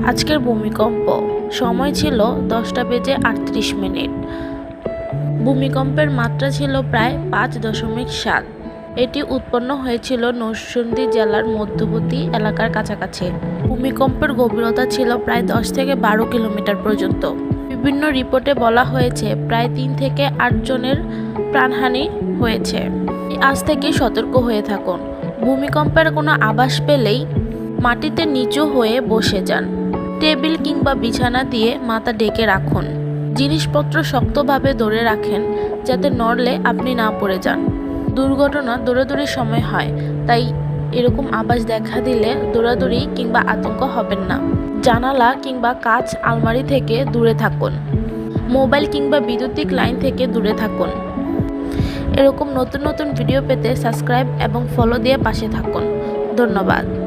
আজকের ভূমিকম্প। সময় ছিল দশটা বেজে আটত্রিশ মিনিট। ভূমিকম্পের মাত্রা ছিল প্রায় পাঁচ দশমিক সাত। এটি উৎপন্ন হয়েছিল নরসিংদী জেলার মধ্যবর্তী এলাকার কাছাকাছি। ভূমিকম্পের গভীরতা ছিল প্রায় দশ থেকে বারো কিলোমিটার পর্যন্ত। বিভিন্ন রিপোর্টে বলা হয়েছে, প্রায় তিন থেকে আট জনের প্রাণহানি হয়েছে। আজ থেকে সতর্ক হয়ে থাকুন। ভূমিকম্পের কোনো আভাস পেলেই মাটিতে নিচু হয়ে বসে যান। টেবিল কিংবা বিছানা দিয়ে মাথা ডেকে রাখুন। জিনিসপত্র শক্তভাবে ধরে রাখেন যাতে নড়লে আপনি না পড়ে যান। দুর্ঘটনা দৌড়াদৌড়ির সময় হয়, তাই এরকম আবাস দেখা দিলে দৌড়াদৌড়ি কিংবা আতঙ্ক হবেন না। জানালা কিংবা কাচ আলমারি থেকে দূরে থাকুন। মোবাইল কিংবা বিদ্যুতিক লাইন থেকে দূরে থাকুন। এরকম নতুন নতুন ভিডিও পেতে সাবস্ক্রাইব এবং ফলো দিয়ে পাশে থাকুন। ধন্যবাদ।